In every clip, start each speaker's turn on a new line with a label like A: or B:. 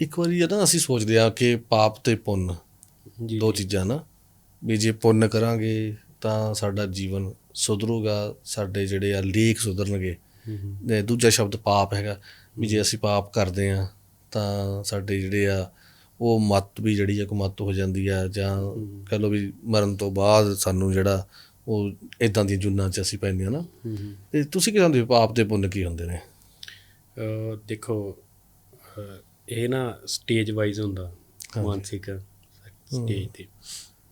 A: ਇੱਕ ਵਾਰੀ ਨਾ ਅਸੀਂ ਸੋਚਦੇ ਆ ਕਿ ਪਾਪ ਤੇ ਪੁੰਨ
B: ਜੀ
A: ਦੋ ਚੀਜ਼ਾਂ ਨਾ ਵੀ ਜੇ ਪੁੰਨ ਕਰਾਂਗੇ ਤਾਂ ਸਾਡਾ ਜੀਵਨ ਸੁਧਰੂਗਾ ਸਾਡੇ ਜਿਹੜੇ ਆ ਲੇਖ ਸੁਧਰਨਗੇ। ਤੇ ਦੂਜਾ ਸ਼ਬਦ ਪਾਪ ਹੈਗਾ ਵੀ ਜੇ ਅਸੀਂ ਪਾਪ ਕਰਦੇ ਆ ਤਾਂ ਸਾਡੇ ਜਿਹੜੇ ਆ ਉਹ ਮਤ ਵੀ ਜਿਹੜੀ ਆ ਕੁਮਤ ਹੋ ਜਾਂਦੀ ਆ ਜਾਂ ਕਹ ਲਓ ਵੀ ਮਰਨ ਤੋਂ ਬਾਅਦ ਸਾਨੂੰ ਜਿਹੜਾ ਉਹ ਇਦਾਂ ਦੀਆਂ ਜੁਨਾਂ 'ਚ ਅਸੀਂ ਪੈਂਦੇ ਆ ਨਾ। ਤੇ ਤੁਸੀਂ ਕੀ ਕਹਿੰਦੇ ਹੋ ਪਾਪ ਤੇ ਪੁੰਨ ਕੀ ਹੁੰਦੇ ਨੇ?
B: ਦੇਖੋ ਇਹ ਨਾ ਸਟੇਜ ਵਾਈਜ਼ ਹੁੰਦਾ ਮਾਨਸਿਕ ਸਟੇਜ ਤੇ।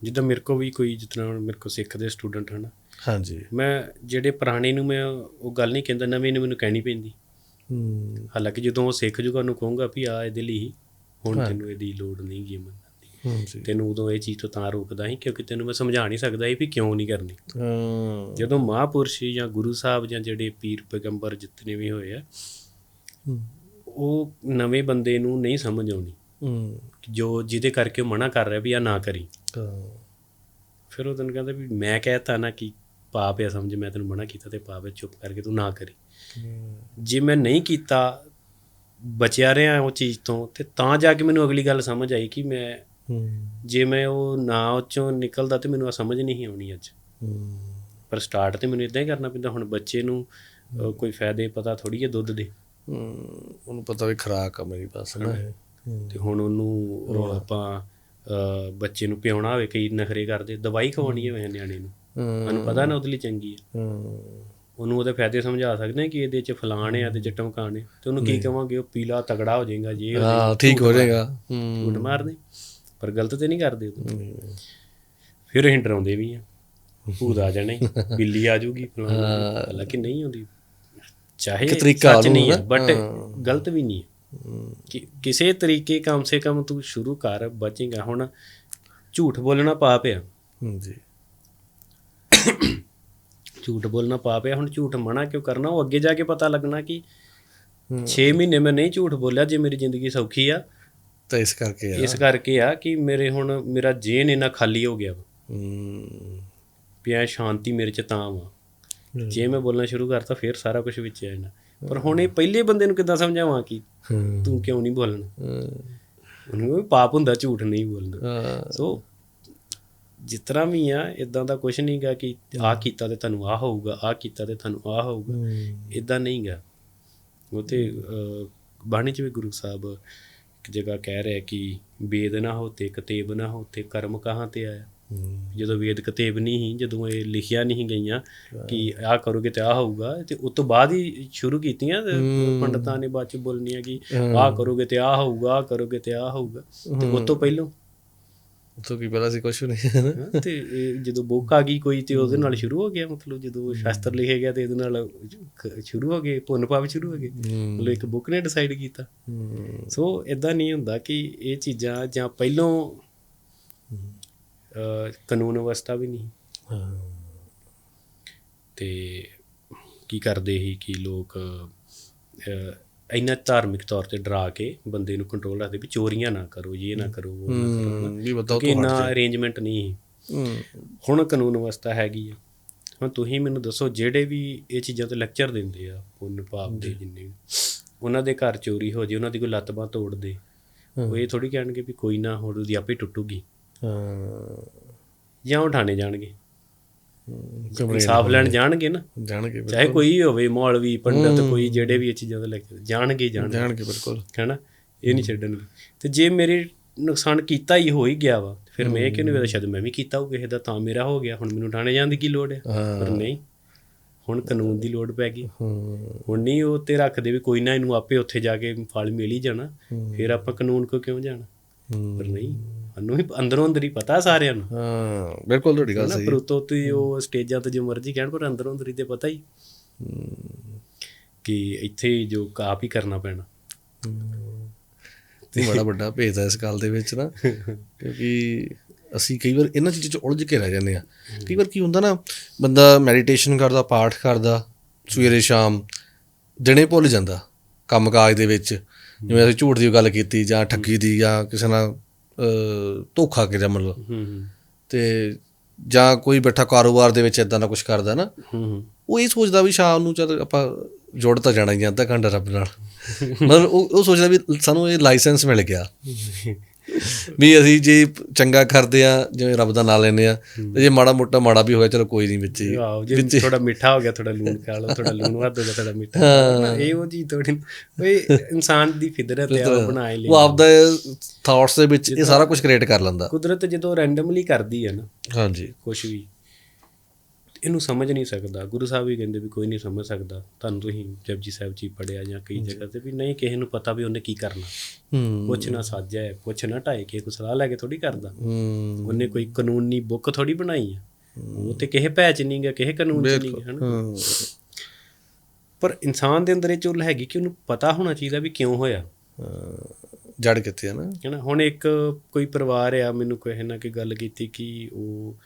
B: ਜਿੱਦਾਂ ਮੇਰੇ ਕੋ ਵੀ ਕੋਈ ਜਿਤਨਾ ਮੇਰੇ ਕੋ ਸਿੱਖ ਦੇ ਸਟੂਡੈਂਟ ਹਨ।
A: ਹਾਂਜੀ।
B: ਮੈਂ ਜਿਹੜੇ ਪੁਰਾਣੇ ਨੂੰ ਮੈਂ ਉਹ ਗੱਲ ਨਹੀਂ ਕਹਿੰਦਾ ਨਵੇਂ ਨੂੰ ਮੈਨੂੰ ਕਹਿਣੀ ਪੈਂਦੀ।
A: ਹੂੰ।
B: ਹਾਲਾਂਕਿ ਜਦੋਂ ਉਹ ਸਿੱਖ ਜੂਗਾ ਉਹਨੂੰ ਕਹੂੰਗਾ ਵੀ ਆ ਇਹਦੇ ਲਈ ਹੁਣ ਤੈਨੂੰ ਇਹਦੀ ਲੋੜ ਨਹੀਂ ਗੀ ਮੰਨਣ ਦੀ ਤੈਨੂੰ ਉਦੋਂ ਇਹ ਚੀਜ਼ ਤੋਂ ਤਾਂ ਰੋਕਦਾ ਸੀ ਕਿਉਂਕਿ ਤੈਨੂੰ ਮੈਂ ਸਮਝਾ ਨਹੀਂ ਸਕਦਾ ਸੀ ਵੀ ਕਿਉਂ ਨਹੀਂ ਕਰਨੀ।
A: ਹਾਂ।
B: ਜਦੋਂ ਮਹਾਂਪੁਰਸ਼ ਜਾਂ ਗੁਰੂ ਸਾਹਿਬ ਜਾਂ ਜਿਹੜੇ ਪੀਰ ਪੈਗੰਬਰ ਜਿਤਨੇ ਵੀ ਹੋਏ ਆ
A: ਹੂੰ।
B: ਉਹ ਨਵੇਂ ਬੰਦੇ ਨੂੰ ਨਹੀਂ ਸਮਝ ਆਉਣੀ।
A: ਹੂੰ।
B: ਜੋ ਜਿਹਦੇ ਕਰਕੇ ਉਹ ਮਨਾ ਕਰ ਰਿਹਾ ਵੀ ਆ ਨਾ ਕਰੀ।
A: ਹਾਂ।
B: ਫਿਰ ਉਹ ਤੈਨੂੰ ਕਹਿੰਦਾ ਵੀ ਮੈਂ ਕਹਿਤਾ ਨਾ ਕਿ ਪਾਪ ਆ ਸਮਝ ਮੈਂ ਤੈਨੂੰ ਮਨਾ ਕੀਤਾ ਤੇ ਪਾਪ ਹੈ ਚੁੱਪ ਕਰਕੇ ਤੂੰ ਨਾ ਕਰੀ। ਜੇ ਮੈਂ ਨਹੀਂ ਕੀਤਾ ਬਚਿਆ ਰਿਹਾ ਉਹ ਚੀਜ਼ ਤੋਂ ਤੇ ਤਾਂ ਜਾ ਕੇ ਮੈਨੂੰ ਅਗਲੀ ਗੱਲ ਸਮਝ ਆਈ ਕਿ ਮੈਂ
A: ਹੂੰ।
B: ਜੇ ਮੈਂ ਉਹ ਨਾ ਉਹ ਚੋਂ ਨਿਕਲਦਾ ਤੇ ਮੈਨੂੰ ਆ ਸਮਝ ਨਹੀਂ ਆਉਣੀ ਅੱਜ।
A: ਹੂੰ।
B: ਪਰ ਸਟਾਰਟ ਤੇ ਮੈਨੂੰ ਇਦਾਂ ਹੀ ਕਰਨਾ ਪੈਂਦਾ ਹੁਣ ਬੱਚੇ ਨੂੰ ਕੋਈ ਫਾਇਦੇ ਪਤਾ ਥੋੜੀ ਹੈ ਦੁੱਧ ਦੇ।
A: ਹੂੰ, ਉਹਨੂੰ ਪਤਾ ਵੀ ਖਰਾਕ ਆ ਮੇਰੀ ਪਾਸ ਨਾ
B: ਤੇ ਹੁਣ ਉਹਨੂੰ ਉਹ ਆਪਾਂ ਬੱਚੇ ਨੂੰ ਪਿਆਉਣਾ ਹੋਵੇ ਕਈ ਨਖਰੇ ਕਰਦੇ ਦਵਾਈ ਖਵਾਉਣੀ ਹੋਵੇ ਨਿਆਣੇ ਨੂੰ। ਮੈਨੂੰ ਪਤਾ ਨਾ ਉਹਦੇ ਲਈ ਚੰਗੀ ਹੈ। ਉਹਨੂੰ ਉਹਦੇ ਫਾਇਦੇ ਸਮਝਾ ਸਕਦੇ ਹਾਂ ਕਿ ਇਹਦੇ ਚ ਫਲਾਣ ਆ ਤੇ ਚ ਟਮਕਾਣ ਆ ਤੇ ਉਹਨੂੰ ਕੀ ਕਵਾਂਗੇ ਉਹ ਪੀਲਾ ਤਗੜਾ ਹੋ ਜਾਏਗਾ ਜੇ
A: ਹਾਂ ਠੀਕ ਹੋ ਜਾਏਗਾ।
B: ਝੂਠ ਮਾਰਦੇ। ਪਰ ਗਲਤ ਤੇ ਨਹੀਂ ਕਰਦੇ ਉਹ। ਫਿਰ ਅਸੀਂ ਡਰਾਉਂਦੇ ਵੀ ਆ। ਭੂਤ ਆ ਜਾਣੇ ਬਿੱਲੀ ਆ ਜਾਊਗੀ। ਫਲਾਣਾ ਹਾਲਾਂਕਿ ਨਹੀਂ ਹੁੰਦੀ ਚਾਹੇ
A: ਇੱਕ ਤਰੀਕਾ
B: ਸੱਚ ਨਹੀਂ ਹੈ ਬਟ
A: ਹਾਂ।
B: ਗਲਤ ਵੀ ਨਹੀਂ ਹੈ। ਕਿ ਕਿਸੇ ਤਰੀਕੇ ਕਮ ਸੇ ਕਮ ਤੂੰ ਸ਼ੁਰੂ ਕਰ ਬਚੇਗਾ। ਹੁਣ ਝੂਠ ਬੋਲਣਾ ਪਾਪ ਆ।
A: ਹੂੰ ਜੀ।
B: ਝੂਠ ਬੋਲਣਾ ਪਾਪ ਆ। ਹੁਣ ਝੂਠ ਮਨਾ ਕਿਉਂ ਕਰਨਾ? ਉਹ ਅੱਗੇ ਜਾ ਕੇ ਪਤਾ ਲੱਗਣਾ ਕਿ
A: ਹੂੰ।
B: 6 ਮਹੀਨੇ ਮੈਂ ਨਹੀਂ ਝੂਠ ਬੋਲਿਆ ਜੇ ਮੇਰੀ ਜ਼ਿੰਦਗੀ ਸੌਖੀ ਆ।
A: ਤਾਂ ਇਸ ਕਰਕੇ ਆ।
B: ਇਸ ਕਰਕੇ ਆ ਕਿ ਮੇਰੇ ਹੁਣ ਮੇਰਾ ਜੇਨ ਇੰਨਾ ਖਾਲੀ ਹੋ ਗਿਆ
A: ਹੂੰ।
B: ਐ ਸ਼ਾਂਤੀ ਮੇਰੇ ਚ ਤਾਂ ਵਾ। ਜੇ ਮੈਂ ਬੋਲਣਾ ਸ਼ੁਰੂ ਕਰਤਾ ਫਿਰ ਸਾਰਾ ਕੁਝ ਵਿੱਚ ਆ ਜਾਣਾ। ਪਰ ਹੁਣ ਇਹ ਪਹਿਲੇ ਬੰਦੇ ਨੂੰ ਕਿੱਦਾਂ ਸਮਝਾਵਾਂ ਕਿ
A: ਹੂੰ।
B: ਤੂੰ ਕਿਉਂ ਨਹੀਂ ਬੋਲਣਾ?
A: ਹੂੰ,
B: ਉਹਨੂੰ ਵੀ ਪਾਪ ਹੁੰਦਾ ਝੂਠ ਨਹੀਂ ਬੋਲਣਾ।
A: ਹਾਂ,
B: ਸੋ ਜਿਸ ਤਰ੍ਹਾਂ ਵੀ ਆ ਇਦਾਂ ਦਾ ਕੁਝ ਨਹੀਂਗਾ ਕਿ ਆਹ ਕੀਤਾ ਤੇ ਤੁਹਾਨੂੰ ਆਹ ਹੋਊਗਾ ਆਹ ਕੀਤਾ ਤੇ ਤੁਹਾਨੂੰ ਆਹ ਹੋਊਗਾ।
A: ਹੂੰ,
B: ਇਦਾਂ ਨਹੀਂਗਾ। ਉਹ ਤੇ ਬਾਣੀ ਚ ਵੀ ਗੁਰੂ ਸਾਹਿਬ ਇੱਕ ਜਗ੍ਹਾ ਕਹਿ ਰਿਹਾ ਕਿ ਵੇਦ ਨਾ ਹੋਤੇ ਕਤੇਬ ਨਾ ਹੋਤੇ ਕਰਮ ਕਹਾਂ ਤੇ ਆਇਆ?
A: ਹੂੰ,
B: ਜਦੋਂ ਵੇਦ ਕਤੇਬ ਨਹੀਂ ਸੀ ਜਦੋਂ ਇਹ ਲਿਖਿਆ ਨਹੀਂ ਗਈਆਂ ਕਿ ਆਹ ਕਰੋਗੇ ਤੇ ਆਹ ਹੋਊਗਾ ਤੇ ਉਸ ਤੋਂ ਬਾਅਦ ਹੀ ਸ਼ੁਰੂ ਕੀਤੀਆਂ ਪੰਡਤਾਂ ਨੇ ਬਾਅਦ ਚ ਬੋਲਣੀਆਂ ਕਿ ਆਹ ਕਰੋਗੇ ਤੇ ਆਹ ਹੋਊਗਾ ਕਰੋਗੇ ਤੇ ਆਹ ਹੋਊਗਾ ਤੇ ਉਸ ਤੋਂ ਪਹਿਲਾਂ।
A: ਤੋਂ ਕੀ ਪਹਿਲਾਂ ਸੀ ਵੀ ਨਹੀਂ ਹੈ
B: ਤੇ ਜਦੋਂ ਬੁੱਕ ਆ ਗਈ ਕੋਈ ਤੇ ਉਹਦੇ ਨਾਲ ਸ਼ੁਰੂ ਹੋ ਗਿਆ ਮਤਲਬ ਜਦੋਂ ਸ਼ਾਸਤਰ ਲਿਖਿਆ ਗਿਆ ਤੇ ਇਹਦੇ ਨਾਲ ਸ਼ੁਰੂ ਹੋ ਗਏ ਪੁੰਨ ਪਾਪ ਸ਼ੁਰੂ ਹੋ ਗਏ। ਮਤਲਬ ਇੱਕ ਬੁੱਕ ਨੇ ਡਿਸਾਈਡ ਕੀਤਾ। ਸੋ ਇਦਾਂ ਨਹੀਂ ਹੁੰਦਾ ਕਿ ਇਹ ਚੀਜ਼ਾਂ ਜਾਂ ਪਹਿਲੋਂ ਕਾਨੂੰਨ ਅਵਸਥਾ ਵੀ ਨਹੀਂ। ਤੇ ਕੀ ਕਰਦੇ ਸੀ ਕਿ ਲੋਕ ਇੰਨਾ ਧਾਰਮਿਕ ਤੌਰ ਤੇ ਡਰਾ ਕੇ ਬੰਦੇ ਨੂੰ ਕੰਟਰੋਲ ਰੱਖਦੇ ਵੀ ਚੋਰੀਆਂ ਨਾ ਕਰੋ ਇਹ ਨਾ ਕਰੋ ਉਹ ਨਾ ਕਰੋ ਕਿ ਇੰਨਾ ਅਰੇਂਜਮੈਂਟ ਨਹੀਂ ਹੁਣ ਕਾਨੂੰਨ ਅਵਸਥਾ ਹੈਗੀ ਆ। ਹੁਣ ਤੁਸੀਂ ਮੈਨੂੰ ਦੱਸੋ ਜਿਹੜੇ ਵੀ ਇਹ ਚੀਜ਼ਾਂ ਤੇ ਲੈਕਚਰ ਦਿੰਦੇ ਆ ਪੁੰਨ ਪਾਪ ਦੇ ਜਿੰਨੇ ਵੀ, ਉਹਨਾਂ ਦੇ ਘਰ ਚੋਰੀ ਹੋ ਜੇ ਉਹਨਾਂ ਦੀ ਕੋਈ ਲੱਤ ਬਾਂਹ ਤੋੜ ਦੇ ਉਹ ਇਹ ਥੋੜੀ ਕਹਿਣਗੇ ਵੀ ਕੋਈ ਨਾ ਹੁਣ ਉਹਦੀ ਆਪੇ ਟੁੱਟੂਗੀ। ਜਾਂ ਉਹ ਠਾਣੇ ਜਾਣਗੇ। ਇਨਸਾਫ ਲੈਣ ਜਾਣਗੇ। ਨਾ।
A: ਜਾਣਗੇ
B: ਚਾਹੇ ਕੋਈ ਹੋਵੇ ਮੌਲਵੀ ਪੰਡਤ ਕੋਈ ਜਿਹੜੇ ਵੀ ਇਹ ਚੀਜ਼ਾਂ ਦੇ ਲੈਕਚਰ ਜਾਣਗੇ ਹੀ ਜਾਣਗੇ।
A: ਜਾਣਗੇ ਬਿਲਕੁਲ।
B: ਹੈਨਾ? ਇਹ ਨਹੀਂ ਛੱਡਣਗੇ ਤੇ ਜੇ ਮੇਰੇ ਨੁਕਸਾਨ ਕੀਤਾ ਹੀ ਹੋ ਹੀ ਗਿਆ ਵਾ ਫਿਰ ਮੈਂ ਇਹ ਕਿਉਂ ਨਹੀਂ ਵੇਦਾ ਸ਼ਾਇਦ ਮੈਂ ਵੀ ਕੀਤਾ ਹੋਊ ਕਿਸੇ ਦਾ ਤਾਂ ਮੇਰਾ ਹੋ ਗਿਆ। ਹੁਣ ਮੈਨੂੰ ਠਾਣੇ ਜਾਣ ਦੀ ਕੀ ਲੋੜ ਹੈ
A: ਹਾਂ।
B: ਪਰ ਨਹੀਂ। ਹੁਣ ਕਾਨੂੰਨ ਦੀ ਲੋੜ ਪੈ ਗਈ।
A: ਹੂੰ,
B: ਹੁਣ ਨਹੀਂ ਉਹ ਤੇ ਰੱਖਦੇ ਵੀ ਕੋਈ ਨਾ ਇਹਨੂੰ ਆਪੇ ਉੱਥੇ ਜਾ ਕੇ ਫਲ ਮਿਲ ਹੀ ਜਾਣਾ। ਫਿਰ ਆਪਾਂ ਕਾਨੂੰਨ ਕੋ ਕਿਉਂ ਜਾਣਾ?
A: ਹੂੰ,
B: ਪਰ ਨਹੀਂ। ਸਾਨੂੰ ਵੀ ਅੰਦਰੋਂ ਅੰਦਰ ਹੀ ਪਤਾ ਸਾਰਿਆਂ ਨੂੰ।
A: ਹਾਂ ਬਿਲਕੁਲ ਤੁਹਾਡੀ ਗੱਲ ਸਹੀ।
B: ਪਰ ਉਤੋਂ ਤੇ ਉਹ ਸਟੇਜਾਂ ਤੇ ਜੋ ਮਰਜ਼ੀ ਕਹਿਣ ਪਰ ਅੰਦਰੋਂ ਅੰਦਰ ਹੀ ਤੇ ਪਤਾ ਹੀ। ਕਿ ਇੱਥੇ ਜੋ ਆਪ ਹੀ ਕਰਨਾ ਪੈਣਾ।
A: ਤੇ ਬੜਾ ਵੱਡਾ ਭੇਦ ਹੈ ਇਸ ਗੱਲ ਦੇ ਵਿੱਚ ਨਾ। ਕਿਉਂਕਿ ਅਸੀਂ ਕਈ ਵਾਰ ਇਹਨਾਂ ਚੀਜ਼ਾਂ 'ਚ ਉਲਝ ਕੇ ਰਹਿ ਜਾਂਦੇ ਆ ਕਈ ਵਾਰ ਕੀ ਹੁੰਦਾ ਨਾ ਬੰਦਾ ਮੈਡੀਟੇਸ਼ਨ ਕਰਦਾ ਪਾਠ ਕਰਦਾ ਸਵੇਰੇ ਸ਼ਾਮ ਦਿਨੇ ਭੁੱਲ ਜਾਂਦਾ। ਕੰਮਕਾਜ ਦੇ ਵਿੱਚ ਜਿਵੇਂ ਅਸੀਂ ਝੂਠ ਦੀ ਗੱਲ ਕੀਤੀ ਜਾਂ ਠੱਗੀ ਦੀ ਜਾਂ ਕਿਸੇ ਨਾਲ ਧੋਖਾ ਕਰਿਆ ਮਤਲਬ।
B: ਹੂੰ ਹੂੰ।
A: ਤੇ ਜਾਂ ਕੋਈ ਬੈਠਾ ਕਾਰੋਬਾਰ ਦੇ ਵਿੱਚ ਇਦਾਂ ਦਾ ਕੁਝ ਕਰਦਾ ਨਾ
B: ਹੂੰ ਹੂੰ।
A: ਉਹ ਇਹ ਸੋਚਦਾ ਵੀ ਸ਼ਾਮ ਨੂੰ ਜਦ ਆਪਾਂ ਜੁੜ ਤਾਂ ਜਾਣਾ ਹੀ ਅੱਧਾ ਘੰਟਾ ਰੱਬ ਨਾਲ। ਮਤਲਬ ਉਹ ਉਹ ਸੋਚਦਾ ਵੀ ਸਾਨੂੰ ਇਹ ਲਾਇਸੈਂਸ ਮਿਲ ਗਿਆ। ਵੀ ਅਸੀਂ ਜੇ ਚੰਗਾ ਕਰਦੇ ਆ ਜਿਵੇਂ ਰੱਬ ਦਾ ਨਾਮ ਲੈਂਦੇ ਆ ਤੇ ਜੇ ਮਾੜਾ ਮੋਟਾ ਮਾੜਾ ਵੀ ਹੋਇਆ ਚਲੋ ਕੋਈ ਨਹੀਂ ਵਿੱਚ ਹੀ
B: ਜੇ ਥੋੜਾ ਮਿੱਠਾ ਹੋ ਗਿਆ ਥੋੜਾ ਲੂਣ ਖਾ ਲਓ ਥੋੜਾ ਲੂਣ ਵੱਧ ਹੋ ਗਿਆ ਥੋੜਾ ਮਿੱਠਾ ਇਹ ਉਹ ਚੀਜ਼ ਥੋੜੀ ਬਈ ਇਨਸਾਨ ਦੀ ਫਿਦਰਤ ਹੈ ਉਹ ਬਣਾਏ ਲਈ।
A: ਉਹ ਆਪਦਾ ਥਾਟਸ ਦੇ ਵਿੱਚ ਇਹ ਸਾਰਾ ਕੁਝ ਕ੍ਰੀਏਟ ਕਰ ਲੈਂਦਾ।
B: ਕੁਦਰਤ ਜਦੋਂ ਰੈਂਡਮਲੀ ਕਰਦੀ ਹੈ ਨਾ
A: ਹਾਂਜੀ।
B: ਕੁਝ ਵੀ ਇਹਨੂੰ ਸਮਝ ਨਹੀਂ ਸਕਦਾ। ਗੁਰੂ ਸਾਹਿਬ ਵੀ ਕਹਿੰਦੇ ਵੀ ਕੋਈ ਨਹੀਂ ਸਮਝ ਸਕਦਾ। ਤੁਹਾਨੂੰ ਤੁਸੀਂ ਜਪਜੀ ਸਾਹਿਬ ਜੀ ਪੜਿਆ ਜਾਂ ਕਈ ਜਗ੍ਹਾ ਤੇ ਵੀ ਨਹੀਂ ਕਿਸੇ ਨੂੰ ਪਤਾ ਵੀ ਉਹਨੇ ਕੀ ਕਰਨਾ।
A: ਹੂੰ।
B: ਕੁਛ ਨਾ ਸਾਜਿਆ ਹੈ ਕੁਛ ਨਾ ਢਾਏ ਕੇ ਕੋ ਸਲਾਹ ਲੈ ਕੇ ਥੋੜੀ ਕਰਦਾ।
A: ਹੂੰ।
B: ਉਹਨੇ ਕੋਈ ਕਾਨੂੰਨੀ ਬੁੱਕ ਥੋੜੀ ਬਣਾਈ ਆ। ਉਹ ਤੇ ਕਿਸੇ ਭੈ ਚ ਨਹੀਂ ਗਿਆ ਕਿਸੇ ਕਾਨੂੰਨ ਚ ਨਹੀਂ ਗਿਆ ਹਨਾ। ਪਰ ਇਨਸਾਨ ਦੇ ਅੰਦਰ ਇਹ ਚੁੱਲ ਹੈਗੀ ਕਿ ਉਹਨੂੰ ਪਤਾ ਹੋਣਾ ਚਾਹੀਦਾ ਵੀ ਕਿਉਂ ਹੋਇਆ।
A: ਜੜ ਕਿੱਥੇ ਹੈ ਨਾ।
B: ਹੈਨਾ ਹੁਣ ਇੱਕ ਕੋਈ ਪਰਿਵਾਰ ਆ ਮੈਨੂੰ ਕੋਈ ਨਾ ਕਿ ਗੱਲ ਕੀਤੀ ਕਿ ਉਹ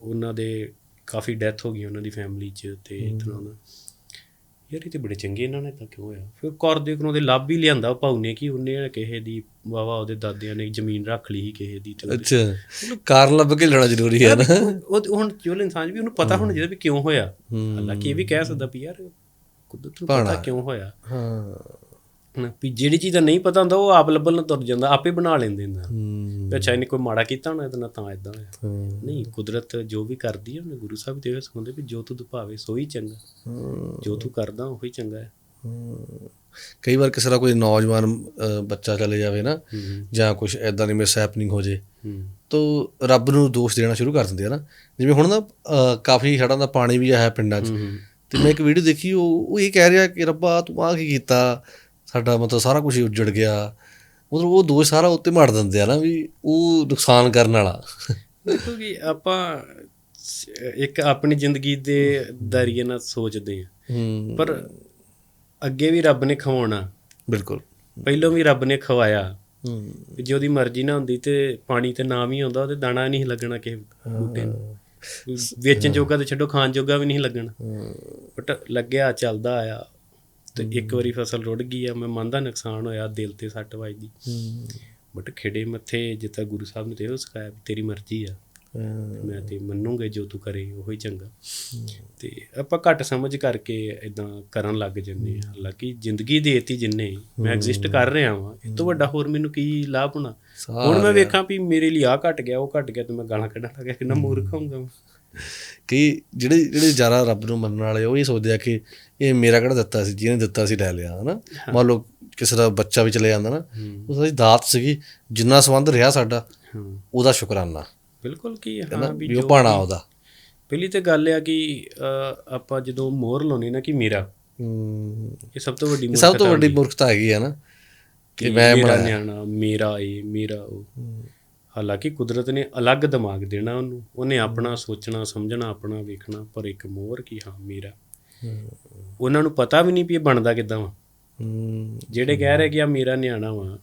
B: ਉਹਨਾਂ ਦੇ ਕਾਫੀ ਡੈਥ ਹੋ ਗਈ ਉਹਨਾਂ ਦੀ ਫੈਮਿਲੀ 'ਚ ਤੇ ਇਤਨਾ ਨਾ। ਯਾਰ ਇਹ ਤੇ ਬੜੇ ਚੰਗੇ ਇਹਨਾਂ ਨੇ ਤਾਂ ਕਿਉਂ ਹੋਇਆ? ਫਿਰ ਕਰ ਦੇ ਕੋਲੋਂ ਦੇ ਲੱਭ ਹੀ ਲਿਆਂਦਾ ਭਾਉ ਨੇ ਕਿ ਉਹਨੇ ਕਿਸੇ ਦੀ ਵਾਵਾ ਉਹਦੇ ਦਾਦਿਆਂ ਨੇ ਜ਼ਮੀਨ ਰੱਖ ਲਈ ਕਿਸੇ ਦੀ
A: ਅੱਛਾ। ਕਾਰਨ ਲੱਭ ਕੇ ਲੈਣਾ ਜ਼ਰੂਰੀ ਹੈ ਨਾ।
B: ਉਹ ਹੁਣ ਜੋ ਇਨਸਾਨ ਵੀ ਉਹਨੂੰ ਪਤਾ ਹੋਣਾ ਚਾਹੀਦਾ ਵੀ ਕਿਉਂ ਹੋਇਆ। ਹਾਲਾਂਕਿ ਇਹ ਵੀ ਕਹਿ ਸਕਦਾ ਵੀ ਯਾਰ ਕੁਦਰਤ ਨੂੰ ਪਤਾ ਕਿਉਂ ਹੋਇਆ।
A: ਹਾਂ।
B: ਵੀ ਜਿਹੜੀ ਚੀਜ਼ ਦਾ ਨਹੀਂ ਪਤਾ ਹੁੰਦਾ ਉਹ ਆਪ ਲੱਭਣ ਨੂੰ ਤੁਰ ਜਾਂਦਾ ਆਪੇ ਬਣਾ ਲੈਂਦੇ ਹੁੰਦਾ ਅੱਛਾ ਇਹਨੇ ਕੋਈ ਮਾੜਾ ਕੀਤਾ ਹੋਣਾ ਇਹਦੇ ਤਾਂ ਇਦਾਂ ਹੋਇਆ। ਨਹੀਂ ਕੁਦਰਤ ਜੋ ਵੀ ਕਰਦੀ ਹੈ ਉਹਨੇ ਗੁਰੂ ਸਾਹਿਬ ਦੇ ਸਿਖਾਉਂਦੇ ਵੀ ਜੋ ਤੂੰ ਭਾਵੇ ਸੋਈ ਚੰਗਾ ਜੋ ਤੂੰ ਕਰਦਾ ਉਹੀ ਚੰਗਾ ਹੈ।
A: ਕਈ ਵਾਰ ਕਿਸੇ ਦਾ ਕੋਈ ਨੌਜਵਾਨ ਬੱਚਾ ਚਲੇ ਜਾਵੇ ਨਾ ਜਾਂ ਕੁਝ ਐਦਾਂ ਦੀ ਮਿਸ ਹੈਪਨਿੰਗ ਹੋ ਜੇ ਤੋ ਰੱਬ ਨੂੰ ਦੋਸ਼ ਦੇਣਾ ਸ਼ੁਰੂ ਕਰ ਦਿੰਦੇ ਆ ਨਾ। ਜਿਵੇਂ ਹੁਣ ਨਾ ਕਾਫੀ ਹੜ੍ਹਾਂ ਦਾ ਪਾਣੀ ਵੀ ਆਇਆ ਪਿੰਡਾਂ 'ਚ। ਤੇ ਮੈਂ ਇੱਕ ਵੀਡੀਓ ਦੇਖੀ ਉਹ ਉਹ ਇਹ ਕਹਿ ਰਿਹਾ ਕਿ ਰੱਬਾ ਤੂੰ ਆਹ ਕੀ ਕੀਤਾ? ਸਾਡਾ ਮਤਲਬ ਸਾਰਾ ਕੁਝ ਉੱਜੜ ਗਿਆ। ਮਤਲਬ ਉਹ ਦੋਸ਼ ਸਾਰਾ ਉੱਤੇ ਮਾਰ ਦਿੰਦੇ ਆ ਨਾ ਵੀ ਉਹ ਨੁਕਸਾਨ ਕਰਨ ਵਾਲਾ।
B: ਦੇਖੋ ਕਿ ਆਪਾਂ ਇੱਕ ਆਪਣੀ ਜ਼ਿੰਦਗੀ ਦੇ ਦਾਇਰੇ ਨਾਲ ਸੋਚਦੇ ਹੂੰ। ਪਰ ਅੱਗੇ ਵੀ ਰੱਬ ਨੇ ਖਵਾਉਣਾ।
A: ਬਿਲਕੁਲ।
B: ਪਹਿਲੋਂ ਵੀ ਰੱਬ ਨੇ ਖਵਾਇਆ। ਜੇ ਉਹਦੀ ਮਰਜ਼ੀ ਨਾ ਹੁੰਦੀ ਤੇ ਪਾਣੀ ਤੇ ਨਾ ਵੀ ਹੁੰਦਾ ਤੇ ਦਾਣਾ ਨਹੀਂ ਲੱਗਣਾ ਕਿਸੇ ਬੂਟੇ ਨੂੰ। ਵੇਚਣ ਜੋਗਾ ਤੇ ਛੱਡੋ ਖਾਣ ਜੋਗਾ ਵੀ ਨਹੀਂ ਲੱਗਣਾ। ਬਟ ਲੱਗਿਆ ਚੱਲਦਾ ਆਇਆ। ਤੇ ਇੱਕ ਵਾਰੀ ਫਸਲ ਰੁੜ ਗਈ ਆ ਮੈਂ ਮੰਨਦਾ ਨੁਕਸਾਨ ਹੋਇਆ ਦਿਲ ਤੇ ਸੱਟ ਵੱਜਦੀ।
A: ਹੂੰ।
B: ਬਟ ਖੇੜੇ ਮੱਥੇ ਜਿੱਤਾ ਗੁਰੂ ਸਾਹਿਬ ਨੇ ਤੇ ਉਹ ਸਿਖਾਇਆ ਤੇਰੀ ਮਰਜ਼ੀ ਆ।
A: ਹਾਂ,
B: ਮੈਂ ਤੇ ਮੰਨੂਗਾ ਜੋ ਤੂੰ ਕਰੇ ਉਹੀ ਚੰਗਾ। ਤੇ ਆਪਾਂ ਘੱਟ ਸਮਝ ਕਰਕੇ ਇਦਾਂ ਕਰਨ ਲੱਗ ਜੰਨੇ ਆ। ਹਾਲਾਂਕਿ ਜ਼ਿੰਦਗੀ ਦੇਤੀ ਜਿੰਨੇ ਮੈਂ ਐਗਜ਼ਿਸਟ ਕਰ ਰਿਹਾ ਵਾਂ। ਇਹ ਤੋਂ ਵੱਡਾ ਹੋਰ ਮੈਨੂੰ ਕੀ ਲਾਭ ਹੋਣਾ? ਹੁਣ ਮੈਂ ਵੇਖਾਂ ਵੀ ਮੇਰੇ ਲਈ ਆ ਘਟ ਗਿਆ ਉਹ ਘਟ ਗਿਆ ਤੇ ਮੈਂ ਗਾਲਾਂ ਕੱਢਣ ਲੱਗਿਆ ਕਿੰਨਾ ਮੂਰਖ ਹੋਊਂਗਾ ਮੈਂ।
A: ਕਿ ਜਿਹੜੇ ਜਿਹੜੇ ਜ਼ਿਆਦਾ ਰੱਬ ਨੂੰ ਮੰਨਣ ਵਾਲੇ ਉਹ ਇਹ ਸੋਚਦੇ ਆ ਕਿ ਇਹ ਮੇਰਾ ਕਿਹੜਾ ਦਿੱਤਾ ਸੀ ਜਿਹਨੇ ਦਿੱਤਾ ਸੀ ਲੈ ਲਿਆ ਹਨਾ? ਮੰਨ ਲਓ ਕਿਸੇ ਦਾ ਬੱਚਾ ਵੀ ਚਲੇ ਜਾਂਦਾ ਨਾ ਉਹ ਸਾਡੀ ਦਾਤ ਸੀਗੀ ਜਿੰਨਾ ਸੰਬੰਧ ਰਿਹਾ ਸਾਡਾ ਉਹਦਾ ਸ਼ੁਕਰਾਨਾ।
B: ਬਿਲਕੁਲ ਕੀ ਹੈ, ਵੀ
A: ਉਹ ਪਾਣਾ ਉਹਦਾ।
B: ਪਹਿਲੀ ਤੇ ਗੱਲ ਆ ਕਿ ਆਪਾਂ ਜਦੋਂ ਮੋਹਰ ਲਾਉਣੀ ਨਾ ਕਿ ਮੇਰਾ ਇਹ ਸਭ ਤੋਂ ਵੱਡੀ
A: ਇਹ ਸਭ ਤੋਂ ਵੱਡੀ ਮੂਰਖਤਾ ਹੈਗੀ ਹੈ ਨਾ ਕਿ ਮੈਂ
B: ਮੇਰਾ ਨਿਆਣਾ ਮੇਰਾ ਇਹ ਮੇਰਾ ਉਹ। ਹਾਲਾਂਕਿ ਕੁਦਰਤ ਨੇ ਅਲੱਗ ਦਿਮਾਗ ਦੇਣਾ ਉਹਨੂੰ। ਉਹਨੇ ਆਪਣਾ ਸੋਚਣਾ ਸਮਝਣਾ ਆਪਣਾ ਵੇਖਣਾ ਪਰ ਇੱਕ ਮੋਹਰ ਕੀ ਹਾਂ ਮੇਰਾ। ਉਹਨਾਂ ਨੂੰ ਪਤਾ ਵੀ ਨਹੀਂ ਵੀ ਇਹ ਬਣਦਾ ਕਿਦਾਂ ਵਾ। ਜਿਹੜੇ ਕਹਿ ਰਹੇ ਕਿ ਆ ਮੇਰਾ ਨਿਆਣਾ ਵਾ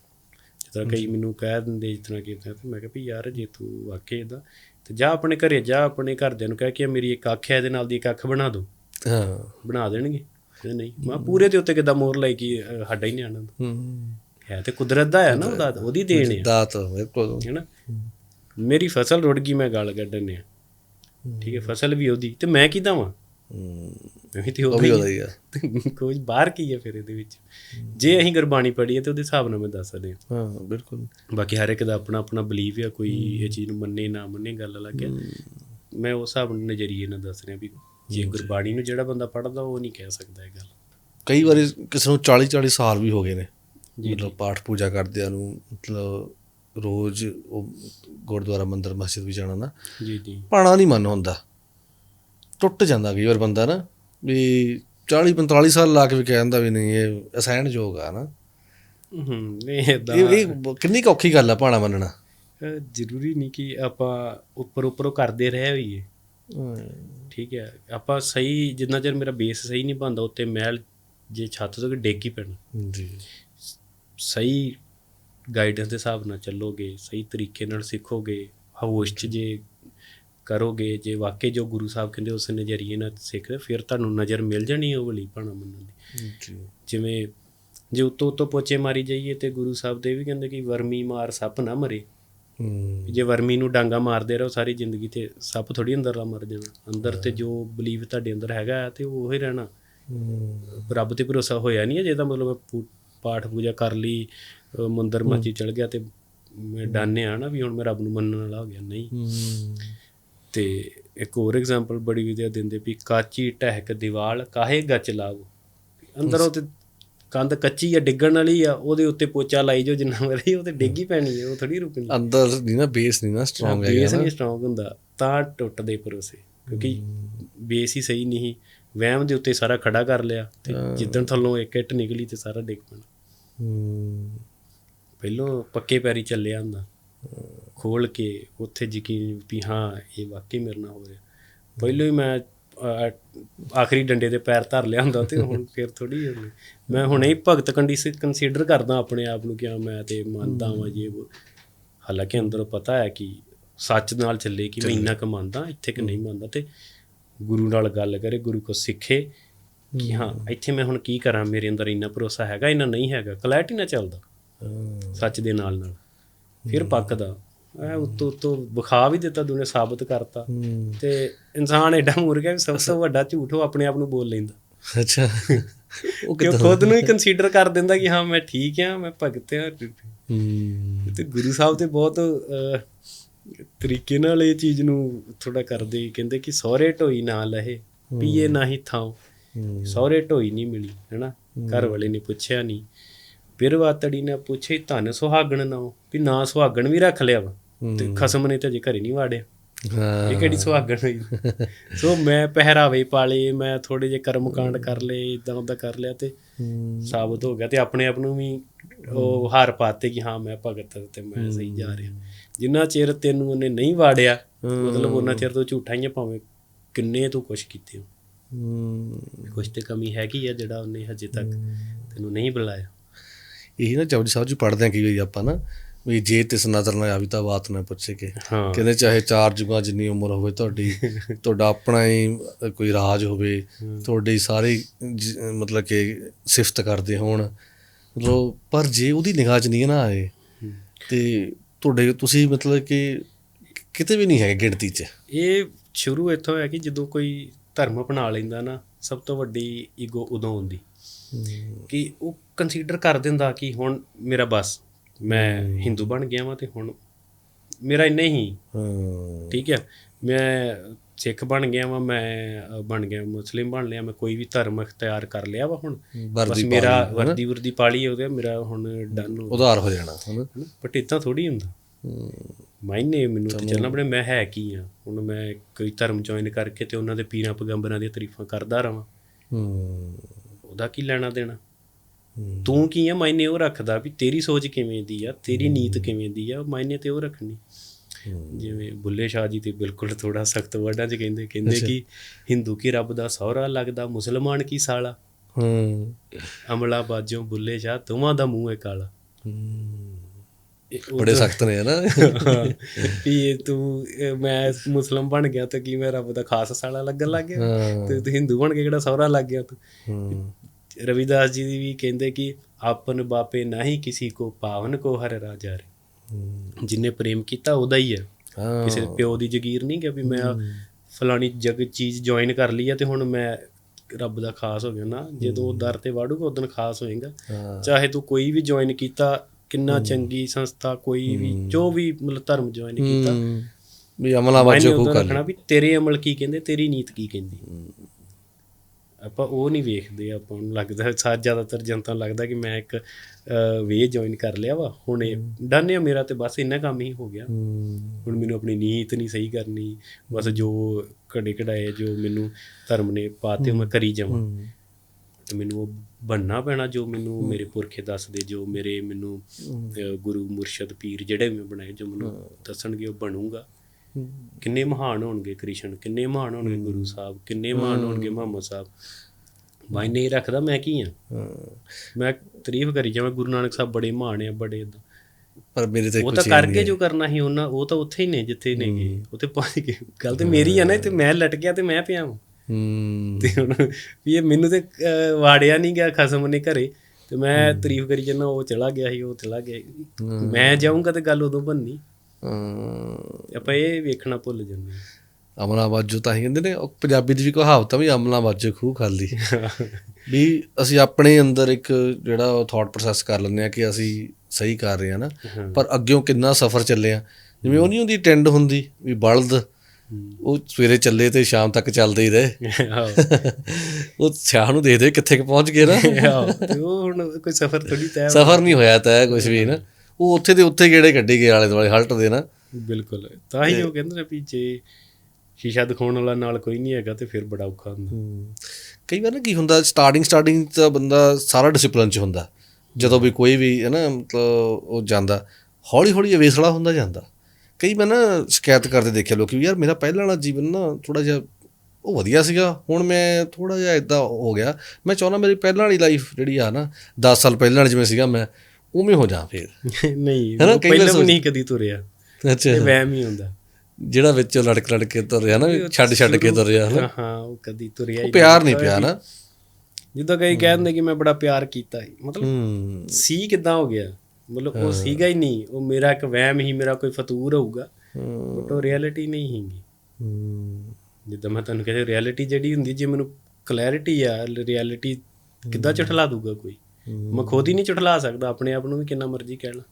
B: ਜਿਸ ਕਈ ਮੈਨੂੰ ਕਹਿ ਦਿੰਦੇ ਇਸ ਤਰ੍ਹਾਂ ਕੀਤਾ ਤੇ ਮੈਂ ਕਿਹਾ ਵੀ ਯਾਰ ਜੇ ਤੂੰ ਵਾਕਈ ਇਹਦਾ ਤੇ ਜਾ ਆਪਣੇ ਘਰੇ ਜਾ ਆਪਣੇ ਘਰਦਿਆਂ ਨੂੰ ਕਹਿ ਕਿ ਮੇਰੀ ਇੱਕ ਅੱਖ ਹੈ ਇਹਦੇ ਨਾਲ ਦੀ ਇੱਕ ਅੱਖ ਬਣਾ ਦਿਓ
A: ਹਾਂ।
B: ਬਣਾ ਦੇਣਗੇ। ਨਹੀਂ ਮੈਂ ਪੂਰੇ ਦੇ ਉੱਤੇ ਕਿੱਦਾਂ ਮੋਹਰ ਲਾਈ ਕਿ ਸਾਡਾ ਹੀ ਨਿਆਣਾ।
A: ਹੂੰ।
B: ਹੈ ਤੇ ਕੁਦਰਤ ਦਾ ਹੈ ਨਾ ਉਹਦਾ ਉਹਦੀ ਦੇਣ ਹੈ
A: ਦਾਤ ਬਿਲਕੁਲ।
B: ਹੈਨਾ ਮੇਰੀ ਫਸਲ ਰੁੜ ਗਈ ਮੈਂ ਗਾਲ ਕੱਢਣੇ ਆ ਠੀਕ ਹੈ ਫਸਲ ਵੀ ਉਹਦੀ। ਤੇ ਮੈਂ ਕਿਦਾਂ ਵਾਂ?
A: ਹੂੰ।
B: ਤੇ
A: ਉਹ ਵੀ ਉਹਦਾ ਹੀ ਆ।
B: ਕੋਈ ਬਾਹਰ ਕੀ ਹੈ ਫਿਰ ਇਹਦੇ ਵਿੱਚ? ਜੇ ਅਸੀਂ ਗੁਰਬਾਣੀ ਪੜ੍ਹੀ ਹੈ ਤੇ ਉਹਦੇ ਹਿਸਾਬ ਨਾਲ ਮੈਂ ਦੱਸ ਸਕਦੇ। ਹਾਂ
A: ਹਾਂ ਬਿਲਕੁਲ।
B: ਬਾਕੀ ਹਰ ਇੱਕ ਦਾ ਆਪਣਾ ਆਪਣਾ ਬਲੀਫ ਹੈ ਕੋਈ ਇਹ ਚੀਜ਼ ਨੂੰ ਮੰਨੇ ਨਾ ਮੰਨੇ ਗੱਲ ਅਲੱਗ ਹੈ। ਮੈਂ ਉਸ ਹਿਸਾਬ ਨਾਲ ਨਜ਼ਰੀਏ ਨਾਲ ਦੱਸ ਰਿਹਾ ਵੀ ਜੇ ਗੁਰਬਾਣੀ ਨੂੰ ਜਿਹੜਾ ਬੰਦਾ ਪੜ੍ਹਦਾ ਉਹ ਨਹੀਂ ਕਹਿ ਸਕਦਾ ਇਹ ਗੱਲ।
A: ਕਈ ਵਾਰੀ ਕਿਸੇ ਨੂੰ 40 40 ਸਾਲ ਵੀ ਹੋ ਗਏ ਨੇ। ਮਤਲਬ ਪਾਠ ਪੂਜਾ ਕਰਦਿਆਂ ਨੂੰ ਮਤਲਬ ਰੋਜ਼ ਉਹ ਗੁਰਦੁਆਰਾ ਮੰਦਿਰ ਮਸਜਿਦ ਵੀ ਜਾਣਾ ਨਾ।
B: ਜੀ ਜੀ।
A: ਪਾਣਾ ਨਹੀਂ ਮਨ ਹੁੰਦਾ। ਟੁੱਟ ਜਾਂਦਾ ਕਈ ਵਾਰ ਬੰਦਾ ਨਾ ਵੀ 40 45 ਸਾਲ ਲਾ ਕੇ ਵੀ ਕਹਿੰਦਾ ਵੀ ਨਹੀਂ ਇਹ ਅਸਾਇਣ ਯੋਗ ਆ ਨਾ।
B: ਹੂੰ ਨਹੀਂ ਏਦਾਂ
A: ਇਹ ਕਿੰਨੀ ਔਖੀ ਗੱਲ ਆ ਪਾਣਾ ਮੰਨਣਾ।
B: ਜ਼ਰੂਰੀ ਨਹੀਂ ਕਿ ਆਪਾਂ ਉੱਪਰ ਉੱਪਰੋਂ ਕਰਦੇ ਰਹੇ ਹੋਈਏ ਠੀਕ ਹੈ ਆਪਾਂ ਸਹੀ ਜਿੰਨਾ ਚਿਰ ਮੇਰਾ ਬੇਸ ਸਹੀ ਨਹੀਂ ਬਣਦਾ ਉੱਤੇ ਮਹਿਲ ਜੇ ਛੱਤ ਤੋਂ ਹੀ ਪੈਣਾ।
A: ਜੀ।
B: ਸਹੀ ਗਾਈਡੈਂਸ ਦੇ ਹਿਸਾਬ ਨਾਲ ਚੱਲੋਗੇ ਸਹੀ ਤਰੀਕੇ ਨਾਲ ਸਿੱਖੋਗੇ ਹੋਸ਼ 'ਚ ਜੇ ਕਰੋਗੇ ਜੇ ਵਾਕਈ ਜੋ ਗੁਰੂ ਸਾਹਿਬ ਕਹਿੰਦੇ ਉਸ ਨਜ਼ਰੀਏ ਨਾਲ ਸਿੱਖਦੇ ਫਿਰ ਤੁਹਾਨੂੰ ਨਜ਼ਰ ਮਿਲ ਜਾਣੀ ਉਹ ਵਾਲੀ ਭਾਣਾ ਮੰਨਣ ਦੀ।
A: ਜੀ।
B: ਜਿਵੇਂ ਜੇ ਉੱਤੋਂ ਉੱਤੋਂ ਪੋਚੇ ਮਾਰੀ ਜਾਈਏ ਤੇ ਗੁਰੂ ਸਾਹਿਬ ਦੇ ਵੀ ਕਹਿੰਦੇ ਕਿ ਵਰਮੀ ਮਾਰ ਸੱਪ ਨਾ ਮਰੇ। ਜੇ ਵਰਮੀ ਨੂੰ ਡਾਂਗਾ ਮਾਰਦੇ ਰਹੋ ਸਾਰੀ ਜ਼ਿੰਦਗੀ ਤੇ ਸੱਪ ਥੋੜੀ ਅੰਦਰਲਾ ਮਰ ਜਾਣਾ। ਅੰਦਰ ਤੇ ਜੋ ਬਲੀਵ ਤੁਹਾਡੇ ਅੰਦਰ ਹੈਗਾ ਤੇ ਉਹ ਹੀ ਰਹਿਣਾ। ਰੱਬ ਤੇ ਭਰੋਸਾ ਹੋਇਆ ਨਹੀਂ ਜੇ ਤਾਂ ਮਤਲਬ ਪਾਠ ਪੂਜਾ ਕਰ ਲਈ ਮੰਦਰ ਮਸਜਿਦ ਚਲ ਗਿਆ ਤੇ ਮੈਂ ਡਾਨੇ ਆ ਨਾ ਵੀ ਹੁਣ ਮੈਂ ਰੱਬ ਨੂੰ ਮੰਨਣ ਵਾਲਾ ਹੋ ਗਿਆ ਨਹੀਂ।
A: ਹੂੰ।
B: ਤੇ ਇੱਕ ਹੋਰ ਐਗਜ਼ਾਮਪਲ ਬੜੀ ਵਧੀਆ ਦਿੰਦੇ ਵੀ ਕਾਚੀ ਟਹਿਕ ਦੀਵਾਲ ਕਾਹੇ ਗੱਚ ਲਾਵੋ? ਅੰਦਰੋਂ ਤੇ ਕੰਧ ਕੱਚੀ ਆ ਡਿੱਗਣ ਵਾਲੀ ਆ ਉਹਦੇ ਉੱਤੇ ਪੋਚਾ ਲਾਈ ਜੋ ਜਿੰਨਾ ਮਰਜ਼ੀ ਉਹ ਤੇ ਡਿੱਗੀ ਪੈਣੀ ਹੈ ਉਹ ਥੋੜੀ ਰੁਕਣੀ।
A: ਅੰਦਰ ਨਹੀਂ ਨਾ ਬੇਸ ਨਹੀਂ ਨਾ ਸਟਰੋਂਗ ਹੈਗਾ
B: ਬੇਸ ਨਹੀਂ ਸਟਰੋਂਗ ਹੁੰਦਾ ਤਾਂ ਟੁੱਟਦੇ ਭਰੋਸੇ ਕਿਉਂਕਿ ਬੇਸ ਹੀ ਸਹੀ ਨਹੀਂ ਵਹਿਮ ਦੇ ਉੱਤੇ ਸਾਰਾ ਖੜਾ ਕਰ ਲਿਆ ਤੇ ਜਿੱਦਣ ਥੱਲੋਂ ਇੱਕ ਇੱਟ ਨਿਕਲੀ ਤੇ ਸਾਰਾ ਡਿੱਗ ਪੈਣਾ।
A: ਹੂੰ।
B: ਪਹਿਲੋਂ ਪੱਕੇ ਪੈਰੀ ਚੱਲਿਆ ਹੁੰਦਾ। ਖੋਲ ਕੇ ਉੱਥੇ ਯਕੀਨ ਵੀ ਹਾਂ ਇਹ ਵਾਕਈ ਮੇਰੇ ਨਾਲ ਹੋ ਰਿਹਾ ਪਹਿਲੋਂ ਹੀ ਮੈਂ ਆਖਰੀ ਡੰਡੇ ਤੇ ਪੈਰ ਧਰ ਲਿਆ ਹੁੰਦਾ ਤੇ ਹੁਣ ਫਿਰ ਥੋੜੀ ਮੈਂ ਹੁਣੇ ਹੀ ਭਗਤ ਕੰਡੀ ਕੰਸੀਡਰ ਕਰਦਾ ਆਪਣੇ ਆਪ ਨੂੰ ਕਿ ਹਾਂ ਮੈਂ ਤੇ ਮੰਨਦਾ ਵਾਂ ਜੇ ਹਾਲਾਂਕਿ ਅੰਦਰੋਂ ਪਤਾ ਹੈ ਕਿ ਸੱਚ ਨਾਲ ਚੱਲੇ ਕਿ ਮੈਂ ਇੰਨਾ ਕੁ ਮੰਨਦਾ ਇੱਥੇ ਕਿ ਨਹੀਂ ਮੰਨਦਾ ਤੇ ਗੁਰੂ ਨਾਲ ਗੱਲ ਕਰੇ ਗੁਰੂ ਕੋ ਸਿੱਖੇ ਕਿ ਹਾਂ। ਇੱਥੇ ਮੈਂ ਹੁਣ ਕੀ ਕਰਾਂ? ਮੇਰੇ ਅੰਦਰ ਇੰਨਾ ਭਰੋਸਾ ਹੈਗਾ ਇੰਨਾ ਨਹੀਂ ਹੈਗਾ। ਕਲੈਰਿਟੀ ਨਾਲ ਚੱਲਦਾ। ਸੱਚ ਦੇ ਨਾਲ ਨਾਲ। ਫਿਰ ਪੱਕਦਾ। ਐ ਉਤੋਂ ਉਤੋਂ ਵਿਖਾ ਵੀ ਦਿੱਤਾ ਦੁਨੇ ਸਾਬਤ ਕਰਤਾ। ਤੇ ਇਨਸਾਨ ਐਡਾ ਮੁਰ ਗਿਆ ਵੀ ਸਭ ਤੋਂ ਵੱਡਾ ਝੂਠ ਉਹ ਆਪਣੇ ਆਪ ਨੂੰ ਬੋਲ ਲੈਂਦਾ।
A: ਅੱਛਾ। ਉਹ
B: ਕਿ ਉਹ ਖੁਦ ਨੂੰ ਹੀ ਕੰਸੀਡਰ ਕਰ ਦਿੰਦਾ ਕਿ ਹਾਂ ਮੈਂ ਠੀਕ ਆ ਮੈਂ ਭਗਤ ਆ
A: ਹੂੰ।
B: ਤੇ ਗੁਰੂ ਸਾਹਿਬ ਤੇ ਬਹੁਤ ਤਰੀਕੇ ਨਾਲ ਇਹ ਚੀਜ਼ ਨੂੰ ਥੋੜਾ ਕਰਦੇ ਕਹਿੰਦੇ ਕਿ ਸਹੁਰੇ ਢੋਈ ਨਾ ਲਹੇ ਪੀਏ ਨਹੀਂ ਥਾਂ
A: ਹੂੰ
B: ਸਹੁਰੇ ਢੋਈ ਨਹੀਂ ਮਿਲੀ ਹੈਨਾ? ਘਰ ਵਾਲੇ ਨੇ ਪੁੱਛਿਆ ਨਹੀਂ। ਫਿਰ ਵਾਤੜੀ ਨੇ ਪੁੱਛੇ ਧਨ ਸੁਹਾਗਣ ਨਾ ਵੀ ਨਾ ਸੁਹਾਗਣ ਵੀ ਰੱਖ ਲਿਆ ਵਾ। ਤੇ ਖਸਮ ਨੇ ਤੇ ਅਜੇ ਘਰੇ ਨਹੀਂ ਵਾੜਿਆ।
A: ਹਾਂ।
B: ਇਹ ਕਿਹੜੀ ਸੁਹਾਗਣ ਹੋਈ? ਸੋ ਮੈਂ ਪਹਿਰਾਵੇ ਪਾਲੇ ਮੈਂ ਥੋੜੇ ਜੇ ਕਰਮ ਕਾਂਡ ਕਰ ਲਏ ਇਦਾਂ ਉਦਾਂ ਕਰ ਲਿਆ ਤੇ ਸਾਬਤ ਹੋ ਗਿਆ ਤੇ ਆਪਣੇ ਆਪ ਨੂੰ ਵੀ ਉਹ ਹਾਰ ਪਾਤੇ ਕਿ ਹਾਂ ਮੈਂ ਭਗਤ ਤੇ ਮੈਂ ਸਹੀ ਜਾ ਰਿਹਾ। ਜਿੰਨਾ ਚਿਰ ਤੈਨੂੰ ਉਹਨੇ ਨਹੀਂ ਵਾੜਿਆ ਮਤਲਬ ਉਹਨਾਂ ਚਿਰ ਤੋਂ ਝੂਠਾ ਹੀ ਭਾਵੇਂ ਕਿੰਨੇ ਤੂੰ ਕੁਛ ਕੀਤੇ ਹੋ।
A: ਹੂੰ।
B: ਕੁਛ ਤੇ ਕਮੀ ਹੈਗੀ ਆ ਜਿਹੜਾ ਉਹਨੇ ਹਜੇ ਤੱਕ ਤੈਨੂੰ ਨਹੀਂ ਬੁਲਾਇਆ।
A: ਇਹੀ ਨਾ ਜਪਜੀ ਸਾਹਿਬ ਜੀ ਪੜ੍ਹਦੇ ਆ ਕਈ ਵਾਰੀ ਆਪਾਂ ਨਾ ਵੀ ਜੇ ਤਿਸ ਨਜ਼ਰ ਨਾ ਆਵੀ ਤਾਂ ਬਾਤ ਨਾ ਪੁੱਛੇ ਕੇ
B: ਹਾਂ।
A: ਕਹਿੰਦੇ ਚਾਹੇ ਚਾਰ ਜੁਗਾਂ ਜਿੰਨੀ ਉਮਰ ਹੋਵੇ ਤੁਹਾਡੀ ਤੁਹਾਡਾ ਆਪਣਾ ਹੀ ਕੋਈ ਰਾਜ ਹੋਵੇ ਤੁਹਾਡੇ ਸਾਰੇ ਮਤਲਬ ਕਿ ਸਿਫਤ ਕਰਦੇ ਹੋਣ। ਮਤਲਬ ਪਰ ਜੇ ਉਹਦੀ ਨਿਗਾਹ 'ਚ ਨਹੀਂ ਨਾ ਆਏ ਤੇ ਤੁਹਾਡੇ ਤੁਸੀਂ ਮਤਲਬ ਕਿ ਕਿਤੇ ਵੀ ਨਹੀਂ ਹੈਗੇ ਗਿਣਤੀ 'ਚ।
B: ਇਹ ਸ਼ੁਰੂ ਇੱਥੋਂ ਹੈ ਕਿ ਜਦੋਂ ਕੋਈ ਧਰਮ ਅਪਣਾ ਲੈਂਦਾ ਨਾ ਸਭ ਤੋਂ ਵੱਡੀ ਈਗੋ ਉਦੋਂ ਹੁੰਦੀ। ਕਿ ਉਹ ਕੰਸੀਡਰ ਕਰ ਦਿੰਦਾ ਕਿ ਹੁਣ ਮੇਰਾ ਬਸ ਮੈਂ ਹਿੰਦੂ ਬਣ ਗਿਆ ਵਾਂ ਤੇ ਹੁਣ ਮੇਰਾ ਇੰਨਾ ਹੀ।
A: ਹਾਂ।
B: ਠੀਕ ਹੈ ਮੈਂ ਸਿੱਖ ਬਣ ਗਿਆ ਵਾਂ ਮੈਂ ਬਣ ਗਿਆ ਮੁਸਲਿਮ ਬਣ ਲਿਆ ਮੈਂ ਕੋਈ ਵੀ ਧਰਮ ਅਖਤਿਆਰ ਕਰ ਲਿਆ ਵਾ ਹੁਣ। ਬਸ ਮੇਰਾ ਵਰਦੀ ਵਰਦੀ ਪਾਲੀ ਹੋ ਗਿਆ ਮੇਰਾ ਹੁਣ ਡਨ ਹੋ
A: ਉਧਾਰ ਹੋ ਜਾਣਾ ਹਨਾ?
B: ਬਟ ਇਦਾਂ ਥੋੜੀ ਹੁੰਦਾ। ਮਾਇਨੇ ਮੈਨੂੰ ਤੇ ਚੱਲਣਾ ਬੜੇ ਮੈਂ ਹੈ ਕੀ ਆ? ਹੁਣ ਮੈਂ ਕੋਈ ਧਰਮ ਜੁਆਇਨ ਕਰਕੇ ਤੇ ਉਹਨਾਂ ਦੇ ਪੀਰਾਂ ਪਗੰਬਰਾਂ ਦੀਆਂ ਤਾਰੀਫਾਂ ਕਰਦਾ ਰਵਾਂ
A: ਹੂੰ।
B: ਉਹਦਾ ਕੀ ਲੈਣਾ ਦੇਣਾ? ਤੂੰ ਕੀ ਆ? ਮਾਇਨੇ ਉਹ ਰੱਖਦਾ ਵੀ ਤੇਰੀ ਸੋਚ ਕਿਵੇਂ ਦੀ ਆ? ਤੇਰੀ ਨੀਤ ਕਿਵੇਂ ਦੀ ਆ? ਮਾਇਨੇ ਤੇ ਉਹ ਰੱਖਣੀ। ਜਿਵੇਂ ਬੁੱਲੇ ਸ਼ਾਹ ਜੀ ਤੇ ਬਿਲਕੁਲ ਥੋੜਾ ਸਖਤ ਵਰਡਾਂ 'ਚ ਕਹਿੰਦੇ ਕਹਿੰਦੇ ਕਿ ਹਿੰਦੂ ਕੀ ਰੱਬ ਦਾ ਸਹੁਰਾ ਲੱਗਦਾ ਮੁਸਲਮਾਨ ਕੀ ਸਾਲਾ?
A: ਹੂੰ।
B: ਅਮਲਾ ਬਾਜੋਂ ਬੁੱਲੇ ਸ਼ਾਹ ਦੋਵਾਂ ਦਾ ਮੂੰਹ ਹੈ। ਕਾਲਾ ਉਹ-
A: ਬੜੇ ਸਖਤ ਨੇ ਨਾ
B: ਵੀ ਤੂੰ ਮੈਂ ਮੁਸਲਮ ਬਣ ਗਿਆ ਤਾਂ ਕੀ ਮੈਂ ਰੱਬ ਦਾ ਖਾਸ ਸਾਲਾ ਲੱਗਣ ਲੱਗ ਗਿਆ?
A: ਹਾਂ।
B: ਤੇ ਤੂੰ ਹਿੰਦੂ ਬਣ ਕੇ ਕਿਹੜਾ ਸਹੁਰਾ ਲੱਗ ਗਿਆ ਤੂੰ?
A: ਹੂੰ।
B: ਰਵਿਦਾਸ ਜੀ ਦੀ ਵੀ ਕਹਿੰਦੇ ਕਿ ਆਪਨ ਬਾਪੇ ਨਹੀਂ ਕਿਸੇ ਕੋ ਪਾਵਨ ਕੋ ਹਰ ਰਾਜਾ ਰੇ। ਜਿਨੇ ਪ੍ਰੇਮ ਕੀਤਾ ਉਹਦਾ ਹੀ ਹੈ। ਕਿਸੇ ਪਿਓ ਦੀ ਜ਼ਗੀਰ ਨਹੀਂ ਕਿ ਵੀ ਮੈਂ ਫਲਾਣੀ ਜਗ ਚੀਜ਼ ਜੁਆਇਨ ਕਰ ਲਈ ਹੈ ਤੇ ਹੁਣ ਮੈਂ ਰੱਬ ਦਾ ਖਾਸ ਹੋ ਗਿਆ ਨਾ। ਜਦੋਂ ਉਹ ਦਰ ਤੇ ਵਾੜੂਗਾ ਉਦੋਂ ਖਾਸ ਹੋਏਗਾ। ਚਾਹੇ ਤੂੰ ਕੋਈ ਵੀ ਜੁਆਇਨ ਕੀਤਾ ਕਿੰਨਾ ਚੰਗੀ ਸੰਸਥਾ ਕੋਈ ਵੀ ਜੋ ਵੀ ਮਤਲਬ ਧਰਮ ਜੁਆਇਨ ਕੀਤਾ।
A: ਵੀ ਅਮਲਾ ਵਾਜੋ ਕੋ
B: ਉਦੋਂ
A: ਕਰ
B: ਰੱਖਣਾ ਵੀ ਤੇਰੇ ਅਮਲ ਕੀ ਕਹਿੰਦੇ ਤੇਰੀ ਨੀਤ ਕੀ ਕਹਿੰਦੀ। ਆਪਾਂ ਉਹ ਨਹੀਂ ਵੇਖਦੇ ਆਪਾਂ ਨੂੰ ਲੱਗਦਾ ਸਾ ਜ਼ਿਆਦਾਤਰ ਜਨਤਾ ਲੱਗਦਾ ਕਿ ਮੈਂ ਇੱਕ ਵੇ ਜੁਆਇਨ ਕਰ ਲਿਆ ਵਾ ਹੁਣ ਇਹ ਡਨ ਆ ਮੇਰਾ ਤੇ ਬਸ ਇੰਨਾ ਕੰਮ ਹੀ ਹੋ ਗਿਆ।
A: ਹੂੰ।
B: ਹੁਣ ਮੈਨੂੰ ਆਪਣੀ ਨੀਤ ਨਹੀਂ ਸਹੀ ਕਰਨੀ ਬਸ ਜੋ ਘੜੇ ਘੜਾਏ ਜੋ ਮੈਨੂੰ ਧਰਮ ਨੇ ਪਾਤੇ ਮੈਂ ਕਰੀ ਜਾਵਾਂ।
A: ਹੂੰ।
B: ਤੇ ਮੈਨੂੰ ਉਹ ਬਣਨਾ ਪੈਣਾ ਜੋ ਮੈਨੂੰ ਮੇਰੇ ਪੁਰਖੇ ਦੱਸਦੇ ਜੋ ਮੇਰੇ ਮੈਨੂੰ ਗੁਰੂ ਮੁਰਸ਼ਦ ਪੀਰ ਜਿਹੜੇ ਵੀ ਮੈਂ ਬਣਾਏ ਜੋ ਮੈਨੂੰ ਦੱਸਣਗੇ ਉਹ ਬਣੂਗਾ। ਕਿੰਨੇ ਮਹਾਨ ਹੋਣਗੇ ਕ੍ਰਿਸ਼ਨ ਕਿੰਨੇ ਮਹਾਨ ਹੋਣਗੇ ਗੁਰੂ ਸਾਹਿਬ ਕਿੰਨੇ ਮਹਾਨ ਹੋਣਗੇ ਮੁਹੰਮਦ ਸਾਹਿਬ। ਮਾਇਨੇ ਨਹੀਂ ਰੱਖਦਾ ਮੈਂ ਕੀ ਆ। ਮੈਂ ਤਾਰੀਫ ਕਰੀ ਜਾਵਾਂ ਗੁਰੂ ਨਾਨਕ ਸਾਹਿਬ ਬੜੇ ਮਹਾਨ ਆ ਬੜੇ
A: ਪਰ ਮੇਰੇ ਤੇ
B: ਉਹ ਤਾਂ ਕਰਕੇ ਜੋ ਕਰਨਾ ਸੀ ਉਹਨਾਂ ਉਹ ਤਾਂ ਉੱਥੇ ਹੀ ਨੇ ਜਿੱਥੇ ਨੇਗੇ। ਉਹ ਤੇ ਪਹੁੰਚ ਗਏ ਗੱਲ ਤੇ ਮੇਰੀ ਆ ਨਾ ਤੇ ਮੈਂ ਲਟ ਗਿਆ ਤੇ ਮੈਂ ਪਿਆ
A: ਹੂੰ।
B: ਤੇ ਹੁਣ ਵੀ ਇਹ ਮੈਨੂੰ ਤੇ ਵਾੜਿਆ ਨਹੀਂ ਗਿਆ ਖਸਮ ਨੇ ਘਰੇ। ਤੇ ਮੈਂ ਤਾਰੀਫ ਕਰੀ ਜਨਾ ਉਹ ਚਲਾ ਗਿਆ ਸੀ ਉਹ ਚਲਾ ਗਿਆ। ਮੈਂ ਜਾਊਂਗਾ ਤੇ ਗੱਲ ਉਦੋਂ ਬੰਨੀ ਆਪਾਂ ਇਹ ਵੇਖਣਾ ਭੁੱਲ ਜਾਂਦੇ ਹਾਂ।
A: ਅਮਲਾ ਬਾਜੂ ਤਾਂ ਹੀ ਕਹਿੰਦੇ ਨੇ ਉਹ ਪੰਜਾਬੀ ਦੀ ਵੀ ਕਹਾਵਤ ਆ ਵੀ ਅਮਲਾ ਬਾਜੂ ਖੂਹ ਖਾਲੀ। ਵੀ ਅਸੀਂ ਆਪਣੇ ਅੰਦਰ ਇੱਕ ਜਿਹੜਾ ਥਾਟ ਪ੍ਰੋਸੈਸ ਕਰ ਲੈਂਦੇ ਆ ਕਿ ਅਸੀਂ ਸਹੀ ਕਰ ਰਹੇ ਆ ਨਾ। ਪਰ ਅੱਗਿਓਂ ਕਿੰਨਾ ਸਫ਼ਰ ਚੱਲੇ ਆ ਜਿਵੇਂ ਉਹ ਨਹੀਂ ਹੁੰਦੀ ਟੈਂਡ ਹੁੰਦੀ ਵੀ ਬਲਦ ਉਹ ਸਵੇਰੇ ਚੱਲੇ ਤੇ ਸ਼ਾਮ ਤੱਕ ਚੱਲਦੇ ਹੀ ਰਹੇ। ਉਹ ਸ਼ਾਮ ਨੂੰ ਦੇਖਦੇ ਕਿੱਥੇ ਕੁ ਪਹੁੰਚ ਗਏ ਨਾ।
B: ਉਹ ਹੁਣ ਕੋਈ ਸਫ਼ਰ ਥੋੜੀ ਤੈਅ
A: ਸਫ਼ਰ ਨਹੀਂ ਹੋਇਆ ਤਾਂ ਕੁਝ ਵੀ ਨਾ। ਉਹ ਉੱਥੇ ਦੇ ਉੱਥੇ ਗੇੜੇ ਕੱਢੀ ਗਏ ਆਲੇ ਦੁਆਲੇ ਹਲਟ ਦੇ ਨਾ।
B: ਬਿਲਕੁਲ। ਤਾਂ ਹੀ ਉਹ ਕਹਿੰਦੇ ਨੇ ਵੀ ਜੇ ਸ਼ੀਸ਼ਾ ਦਿਖਾਉਣ ਵਾਲਾ ਨਾਲ ਕੋਈ ਨਹੀਂ ਹੈਗਾ ਤੇ ਫਿਰ ਬੜਾ ਔਖਾ ਹੁੰਦਾ।
A: ਕਈ ਵਾਰ ਨਾ ਕੀ ਹੁੰਦਾ ਸਟਾਰਟਿੰਗ ਸਟਾਰਟਿੰਗ ਤਾਂ ਬੰਦਾ ਸਾਰਾ ਡਿਸਪਲਿਨ ਚ ਹੁੰਦਾ। ਜਦੋਂ ਵੀ ਕੋਈ ਵੀ ਹੈ ਨਾ ਮਤਲਬ ਉਹ ਜਾਂਦਾ ਹੌਲੀ ਹੌਲੀ ਅਵੇਸਲਾ ਹੁੰਦਾ ਜਾਂਦਾ। ਕਈ ਵਾਰ ਨਾ ਸ਼ਿਕਾਇਤ ਕਰਦੇ ਦੇਖਿਆ ਲੋਕੀ ਵੀ ਯਾਰ ਮੇਰਾ ਪਹਿਲਾਂ ਵਾਲਾ ਜੀਵਨ ਨਾ ਥੋੜਾ ਜਿਹਾ ਉਹ ਵਧੀਆ ਸੀਗਾ ਹੁਣ ਮੈਂ ਥੋੜਾ ਜਿਹਾ ਇਦਾਂ ਹੋ ਗਿਆ। ਮੈਂ ਚਾਹੁੰਦਾ ਮੇਰੀ ਪਹਿਲਾਂ ਵਾਲੀ ਲਾਈਫ ਜਿਹੜੀ ਆ ਨਾ 10 ਸਾਲ ਪਹਿਲਾਂ ਜਿਵੇਂ ਸੀਗਾ ਮੈਂ ਉਵੇਂ ਹੋ ਜਾ ਫੇਰ।
B: ਨਹੀਂ
A: ਹੈ ਨਾ,
B: ਉਹ
A: ਕਈ ਵਾਰ
B: ਪਹਿਲਾਂ ਵੀ
A: ਸੋਚ-
B: ਨਹੀਂ ਕਦੀ ਤੁਰਿਆ।
A: ਅੱਛਾ।
B: ਇਹ ਵਹਿਮ ਹੀ ਹੁੰਦਾ।
A: ਜਿਹੜਾ ਵਿੱਚੋਂ ਲੜਕ ਲੜ ਕੇ ਤੁਰ ਰਿਹਾ ਨਾ ਛੱਡ ਛੱਡ ਕੇ ਤੁਰ ਰਿਹਾ ਹਨਾ।
B: ਹਾਂ, ਹਾਂ ਉਹ ਕਦੀ ਤੁਰਿਆ ਹੀ
A: ਪਿਆਰ ਨਹੀਂ। ਪਿਆ ਨਾ।
B: ਜਿੱਦਾਂ ਕਈ ਕਹਿੰਦੇ ਕਿ ਮੈਂ ਬੜਾ ਪਿਆਰ ਕੀਤਾ ਮਤਲਬ ਸੀ ਕਿਦਾਂ ਹੋ ਗਿਆ? ਮਤਲਬ ਉਹ ਸੀਗਾ ਹੀ ਨਹੀਂ। ਉਹ ਮੇਰਾ ਇੱਕ ਵਹਿਮ ਹੀ ਮੇਰਾ ਕੋਈ ਫਤੂਰ ਹੋਊਗਾ। ਬਟ ਉਹ ਰਿਐਲਿਟੀ ਨਹੀਂ ਹੈਗੀ ਜਿੱਦਾਂ ਮੈਂ ਤੁਹਾਨੂੰ ਕਹਿੰਦਾ ਰਿਐਲਿਟੀ ਜਿਹੜੀ ਹੁੰਦੀ ਜੇ ਮੈਨੂੰ ਕਲੈਰਿਟੀ ਆ ਰਿਐਲਿਟੀ ਕਿੱਦਾਂ ਚਠਲਾ ਦੂਗਾ ਕੋਈ? ਮੈਂ ਖੁਦ ਹੀ ਨਹੀਂ ਚਠਲਾ ਸਕਦਾ ਆਪਣੇ ਆਪ ਨੂੰ ਵੀ ਕਿੰਨਾ ਮਰਜ਼ੀ ਕਹਿ ਲਾਂ।